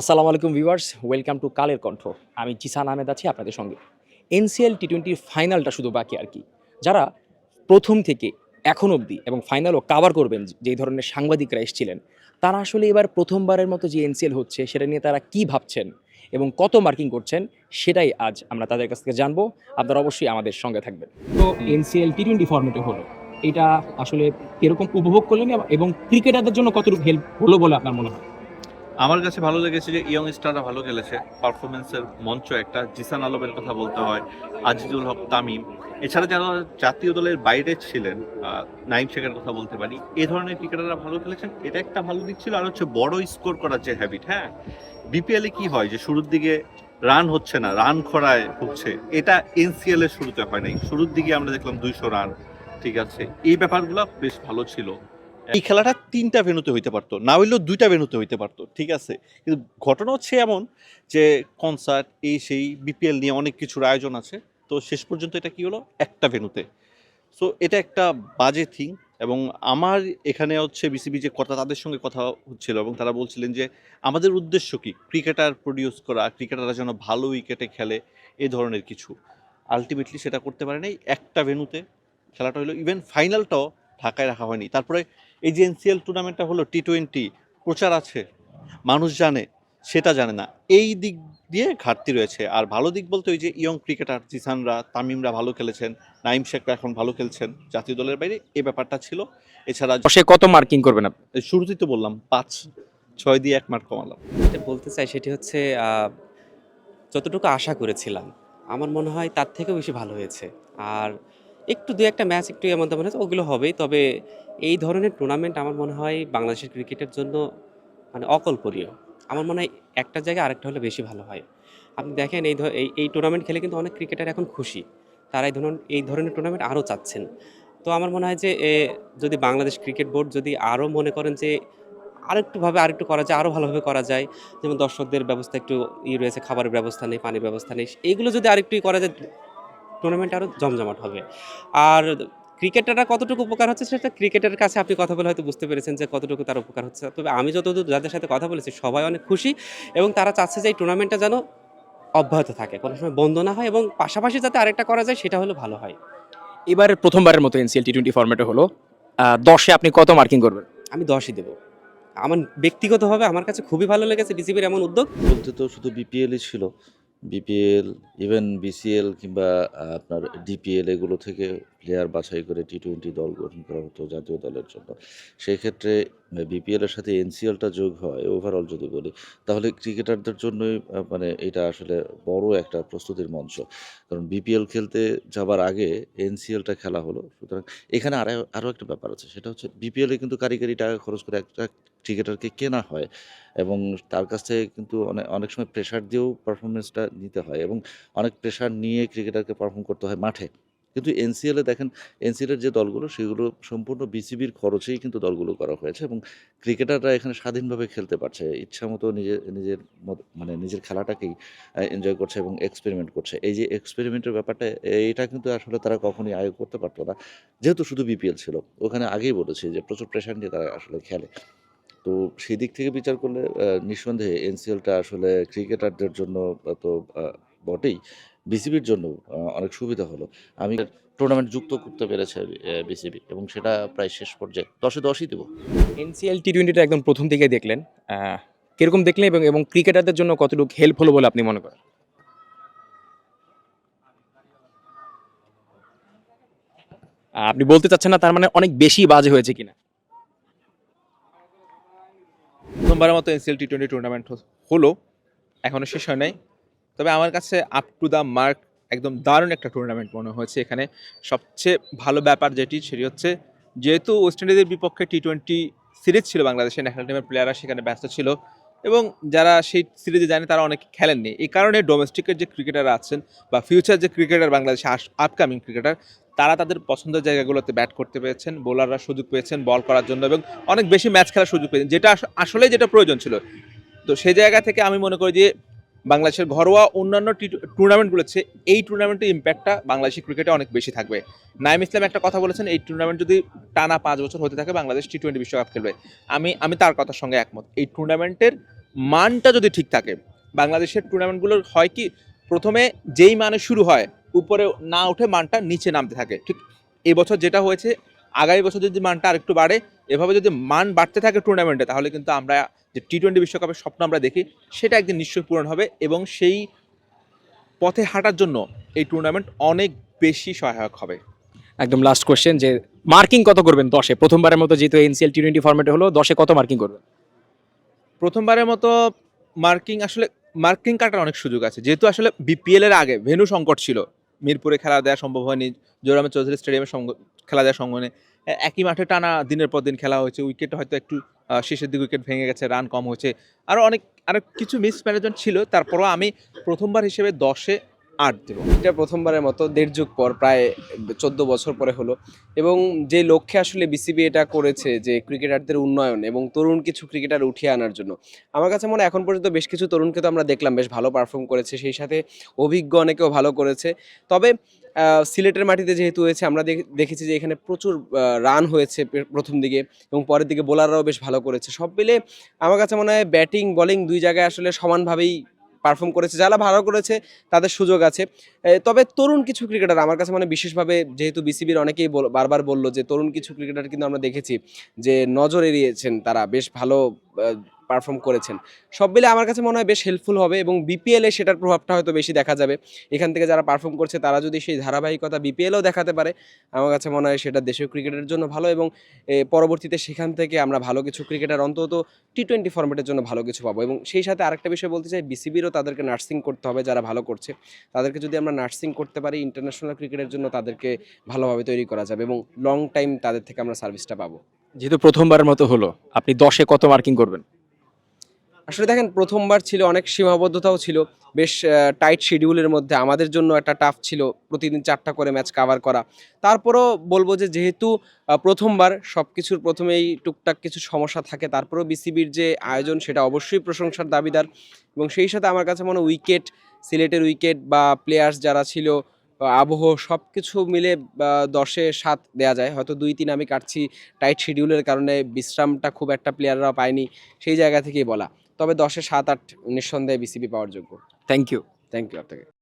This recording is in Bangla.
আসসালামু আলাইকুম viewers, welcome to Kaler Kantho. আমি জিসান আহমেদ আছি আপনাদের সঙ্গে। এনসিএল টি টোয়েন্টির ফাইনালটা শুধু বাকি আর কি। যারা প্রথম থেকে এখন অবধি এবং ফাইনালও কাভার করবেন, যেই ধরনের সাংবাদিকরা এসেছিলেন, তারা আসলে এবার প্রথমবারের মতো যে এনসিএল হচ্ছে, সেটা নিয়ে তারা কি ভাবছেন এবং কত মার্কিং করছেন, সেটাই আজ আমরা তাদের কাছ থেকে জানব। আপনারা অবশ্যই আমাদের সঙ্গে থাকবেন। তো এনসিএল টি টোয়েন্টি ফর্মেটে হলো, এটা আসলে কীরকম উপভোগ করলেন এবং ক্রিকেটারদের জন্য কতটুকু হেল্প হলো বলে আপনার মনে হয়? আমার কাছে ভালো লেগেছে যে ইয়ং স্টাররা ভালো খেলেছে। পারফরমেন্সের মঞ্চ একটা, জিসান আলমের কথা বলতে হয়, আজিজুল হক তামিম। এছাড়া যারা জাতীয় দলের বাইরে ছিলেন নাইম শেখের কথা বলতে পারি, এ ধরনের ক্রিকেটাররা ভালো খেলেছেন। এটা একটা ভালো দিক ছিল, আর হচ্ছে বড় স্কোর করার যে হ্যাবিট হ্যাঁ? বিপিএল কি হয় যে শুরুর দিকে রান হচ্ছে না, রান খরায় হচ্ছে এটা এনসিএল এর শুরুতে হয় নাই। শুরুর দিকে আমরা দেখলাম দুইশো রান, ঠিক আছে? এই ব্যাপারগুলো বেশ ভালো ছিল। এই খেলাটা তিনটা ভেনুতে হইতে পারতো, না হইলেও দুইটা ভেনুতে হইতে পারতো, ঠিক আছে? কিন্তু ঘটনা হচ্ছে এমন যে কনসার্ট এই সেই বিপিএল নিয়ে অনেক কিছুর আয়োজন আছে, তো শেষ পর্যন্ত এটা কি হলো? একটা ভেনুতে সো এটা একটা বাজে থিং এবং আমার এখানে হচ্ছে বিসিবি যে কথা, তাদের সঙ্গে কথা হচ্ছিল এবং তারা বলছিলেন যে আমাদের উদ্দেশ্য কি? ক্রিকেটার প্রডিউস করা, ক্রিকেটাররা যেন ভালো উইকেটে খেলে, এ ধরনের কিছু। আলটিমেটলি সেটা করতে পারে নাই একটা ভেনুতে খেলাটা হলো ইভেন ফাইনালটাও ঢাকায় রাখা হয়নি। তারপরে এই যে এনসিএল টুর্নামেন্টটা হলো টি টোয়েন্টি প্রচার আছে মানুষ জানে সেটা জানে না। এই দিক দিয়ে ঘাটতি রয়েছে। আর ভালো দিক বলতে ওই যে ইয়ং ক্রিকেটার জিসানরা তামিমরা ভালো খেলেছেন নাইম শেখরা এখন ভালো খেলছেন জাতীয় দলের বাইরে এই ব্যাপারটা ছিল। এছাড়া সে কত মার্কিং করবেন আপনি? শুরুতেই তো বললাম পাঁচ ছয় দিয়ে এক মার্ক কমালাম। যেটা বলতে চাই সেটি হচ্ছে যতটুকু আশা করেছিলাম আমার মনে হয় তার থেকেও বেশি ভালো হয়েছে। আর একটু দু একটা ম্যাচ একটু এমন তেমন হয়েছে ওগুলো হবেই। তবে এই ধরনের টুর্নামেন্ট আমার মনে হয় বাংলাদেশের ক্রিকেটের জন্য মানে অকল্পনীয়। আমার মনে হয় একটা জায়গায় আরেকটা হলে বেশি ভালো হয়। আপনি দেখেন এই এই টুর্নামেন্ট খেলে কিন্তু অনেক ক্রিকেটার এখন খুশি। তারা এই ধরনের এই ধরনের টুর্নামেন্ট আরও চাচ্ছেন। তো আমার মনে হয় যে যদি বাংলাদেশ ক্রিকেট বোর্ড যদি আরও মনে করেন যে আরেকটুভাবে আরেকটু করা যায়, আরও ভালোভাবে করা যায়, যেমন দর্শকদের ব্যবস্থা একটু ই রয়েছে, খাবারের ব্যবস্থা নেই, পানির ব্যবস্থা নেই এইগুলো যদি আরেকটু করা যায় টুর্নামেন্ট আরও জমজমাট হবে। আর ক্রিকেটাররা কতটুকু উপকার হচ্ছে সেটা ক্রিকেটের কাছে আপনি কথা বলে হয়তো বুঝতে পেরেছেন যে কতটুকু তার উপকার হচ্ছে। তবে আমি যতদূর যাদের সাথে কথা বলেছি সবাই অনেক খুশি এবং তারা চাচ্ছে যে এই টুর্নামেন্টটা যেন অব্যাহত থাকে। কোনো সময় বন্ধ না হয় এবং পাশাপাশি যাতে আরেকটা করা যায় সেটা হলো ভালো হয়। এবার প্রথমবারের মতো এনসিএল টি টোয়েন্টি ফর্মেটে হলো। দশে আপনি কত মার্কিং করবেন? আমি দশই দেবো। আমার ব্যক্তিগতভাবে আমার কাছে খুবই ভালো লেগেছে বিসিবির এমন উদ্যোগ। বলতে তো শুধু বিপিএলই ছিল। বিপিএল ইভেন বিসিএল কিংবা আপনার ডিপিএল এগুলো থেকে প্লেয়ার বাছাই করে টি টোয়েন্টি দল গঠন করা হতো জাতীয় দলের জন্য। সেই ক্ষেত্রে বিপিএল এর সাথে এনসিএলটা যোগ হয় ওভারঅল যদি বলি, তাহলে ক্রিকেটারদের জন্যই মানে এটা আসলে বড় একটা প্রস্তুতির মঞ্চ। কারণ বিপিএল খেলতে যাবার আগে এনসিএলটা খেলা হলো। সুতরাং এখানে আরও আরও একটা ব্যাপার আছে, সেটা হচ্ছে বিপিএলে কিন্তু কারিগরি টাকা খরচ করে একটা ক্রিকেটারকে কেনা হয় এবং তার কাছ থেকে কিন্তু অনেক অনেক সময় প্রেশার দিয়েও পারফরমেন্সটা নিতে হয় এবং অনেক প্রেশার নিয়ে ক্রিকেটারকে পারফর্ম করতে হয় মাঠে। কিন্তু এনসিএলে দেখেন এনসিএলের যে দলগুলো, সেগুলো সম্পূর্ণ বিসিবির খরচেই কিন্তু দলগুলো করা হয়েছে এবং ক্রিকেটাররা এখানে স্বাধীনভাবে খেলতে পারছে। ইচ্ছা মতো নিজের নিজের মানে নিজের খেলাটাকেই এনজয় করছে এবং এক্সপেরিমেন্ট করছে। এই যে এক্সপেরিমেন্টের ব্যাপারটা, এইটা কিন্তু আসলে তারা কখনোই আয়োগ করতে পারতো না। যেহেতু শুধু বিপিএল ছিল, ওখানে আগেই বলেছি যে প্রচুর প্রেশার নিয়ে তারা আসলে খেলে। তো সেই দিক থেকে বিচার করলে নিঃসন্দেহে এনসিএলটা আসলে ক্রিকেটারদের জন্য তো বটেই। বিসিবির জন্য অনেক সুবিধা হলো। আমি টুর্নামেন্ট যুক্ত করতে পেরেছে বিসিবি এবং সেটা প্রায় শেষ পর্যায়ে। দশে দশই দেবো। এনসিএল টি টোয়েন্টিটা একদম প্রথম থেকে দেখলেন। কীরকম দেখলেন এবং এবং ক্রিকেটারদের জন্য কতটুকু হেল্প হলো বলে আপনি মনে করেন? আপনি বলতে চাচ্ছেন না তার মানে অনেক বেশি বাজে হয়েছে কিনা? প্রথমবারের মতো এনসিএল টি টোয়েন্টি টুর্নামেন্ট হলো এখনও শেষ হয় নাই। তবে আমার কাছে আপ টু দ্য মার্ক একদম দারুণ একটা টুর্নামেন্ট মনে হয়েছে এখানে। সবচেয়ে ভালো ব্যাপার যেটি, সেটি হচ্ছে যেহেতু ওয়েস্ট ইন্ডিজের বিপক্ষে টি টোয়েন্টি সিরিজ ছিল বাংলাদেশের ন্যাশনাল টিমের প্লেয়াররা সেখানে ব্যস্ত ছিল এবং যারা সেই সিরিজে জানে তারা অনেকে খেলেননি। এই কারণে ডোমেস্টিকের যে ক্রিকেটার আছেন বা ফিউচার যে ক্রিকেটার বাংলাদেশে আপকামিং ক্রিকেটার তারা তাদের পছন্দের জায়গাগুলোতে ব্যাট করতে পেরেছেন বোলাররা সুযোগ পেয়েছেন বল করার জন্য এবং অনেক বেশি ম্যাচ খেলার সুযোগ পেয়েছেন। যেটা আস- আসলেই যেটা প্রয়োজন ছিল। তো সেই জায়গা থেকে আমি মনে করি যে বাংলাদেশের ঘরোয়া অন্যান্য টি টুর্নামেন্টগুলোর চেয়ে এই টুর্নামেন্টের ইম্প্যাক্টটা বাংলাদেশি ক্রিকেটে অনেক বেশি থাকবে। নাইম ইসলাম একটা কথা বলেছেন, এই টুর্নামেন্ট যদি টানা পাঁচ বছর হতে থাকে, বাংলাদেশ টি টোয়েন্টি বিশ্বকাপ খেলবে। আমি আমি তার কথার সঙ্গে একমত। এই টুর্নামেন্টের মানটা যদি ঠিক থাকে, বাংলাদেশের টুর্নামেন্টগুলোর হয় কি, প্রথমে যেই মানে শুরু হয় উপরে না উঠে মানটা নিচে নামতে থাকে। ঠিক এবছর যেটা হয়েছে আগামী বছর যদি মানটা আরেকটু বাড়ে এভাবে যদি মান বাড়তে থাকে টুর্নামেন্টে তাহলে কিন্তু আমরা যে টি টোয়েন্টি বিশ্বকাপের স্বপ্ন আমরা দেখি সেটা একদিন নিশ্চয়ই পূরণ হবে এবং সেই পথে হাঁটার জন্য এই টুর্নামেন্ট অনেক বেশি সহায়ক হবে। একদম লাস্ট কোয়েশ্চেন যে মার্কিং কত করবেন দশে? প্রথমবারের মতো যেহেতু এনসিএল টি টোয়েন্টি ফর্মেটে হলো দশে কত মার্কিং করবেন? প্রথমবারের মতো মার্কিং আসলে মার্কিং কাটার অনেক সুযোগ আছে। যেহেতু আসলে বিপিএল এর আগে ভেনু সংকট ছিল মিরপুরে খেলা দেওয়া সম্ভব হয়নি জোরামে চৌধুরী স্টেডিয়ামে খেলা দেওয়া সম্ভব হয়নি। একই মাঠে টানা দিনের পর দিন খেলা হয়েছে উইকেট হয়তো একটু শেষের দিকে উইকেট ভেঙে গেছে রান কম হয়েছে। আরও অনেক আরও কিছু মিস ম্যানেজমেন্ট ছিল, তারপরও আমি প্রথমবার হিসেবে দশে আট দেবো। এটা প্রথমবারের মতো, দেড় যুগ পর, প্রায় চোদ্দ বছর পরে হলো। এবং যে লক্ষ্যে আসলে বিসিবি এটা করেছে যে ক্রিকেটারদের উন্নয়ন এবং তরুণ কিছু ক্রিকেটার উঠিয়ে আনার জন্য, আমার কাছে মনে এখন পর্যন্ত বেশ কিছু তরুণকে তো আমরা দেখলাম, বেশ ভালো পারফর্ম করেছে, সেই সাথে অভিজ্ঞ অনেকেও ভালো করেছে। তবে সিলেটের মাটিতে যেহেতু হয়েছে, আমরা দেখ- দেখেছি যে এখানে প্রচুর রান হয়েছে প্রথম দিকে এবং পরের দিকে বোলাররাও বেশ ভালো করেছে। সব মিলে আমার কাছে মনে হয় ব্যাটিং, বলিং দুই জায়গায় আসলে সমানভাবেই পারফর্ম করেছে, যারা ভালো করেছে, তাদের সুযোগ আছে। তবে তরুণ কিছু ক্রিকেটার আমার কাছে মানে বিশেষভাবে যেহেতু বিসিবির অনেকেই বারবার বলল যে, তরুণ কিছু ক্রিকেটার কিন্তু আমরা দেখেছি যে নজর এড়িয়েছেন তারা। বেশ ভালো পারফর্ম করেছেন। সব মিলে আমার কাছে মনে হয় বেশ হেল্পফুল হবে এবং বিপিএলে সেটার প্রভাবটা হয়তো বেশি দেখা যাবে। এখান থেকে যারা পারফর্ম করছে তারা যদি সেই ধারাবাহিকতা বিপিএলও দেখাতে পারে, আমার কাছে মনে হয় সেটা দেশীয় ক্রিকেটের জন্য ভালো এবং পরবর্তীতে সেখান থেকে আমরা ভালো কিছু ক্রিকেটার অন্তত টি টোয়েন্টি ফর্মেটের জন্য ভালো কিছু পাবো এবং সেই সাথে আরেকটা বিষয় বলতে চাই বিসিবিরও তাদেরকে নার্সিং করতে হবে যারা ভালো করছে। তাদেরকে যদি আমরা নার্সিং করতে পারি ইন্টারন্যাশনাল ক্রিকেটের জন্য তাদেরকে ভালোভাবে তৈরি করা যাবে এবং লং টাইম তাদের থেকে আমরা সার্ভিসটা পাবো। যেহেতু প্রথমবারের মতো হলো, আপনি দশে কত মার্কিং করবেন? আসলে দেখেন, প্রথমবার ছিল, অনেক সীমাবদ্ধতাও ছিল। বেশ টাইট শিডিউলের মধ্যে আমাদের জন্য একটা টাফ ছিল প্রতিদিন চারটা করে ম্যাচ কাভার করা। তারপরও বলব যে, যেহেতু প্রথমবার সব কিছুর প্রথমেই টুকটাক কিছু সমস্যা থাকে, তারপরেও বিসিবির যে আয়োজন সেটা অবশ্যই প্রশংসার দাবিদার। এবং সেই সাথে আমার কাছে মনে উইকেট সিলেটের উইকেট বা প্লেয়ার্স যারা ছিল, আবহ সব কিছু মিলে দশে সাত দেয়া যায়। হয়তো দুই তিন আমি কাটছি টাইট শিডিউলের কারণে বিশ্রামটা খুব একটা প্লেয়াররা পায়নি, সেই জায়গা থেকেই বলা। তবে দশে সাত আট নিঃসন্দেহে বিসিবি পাওয়ার যোগ্য। থ্যাংক ইউ থ্যাংক ইউ আপনাকে।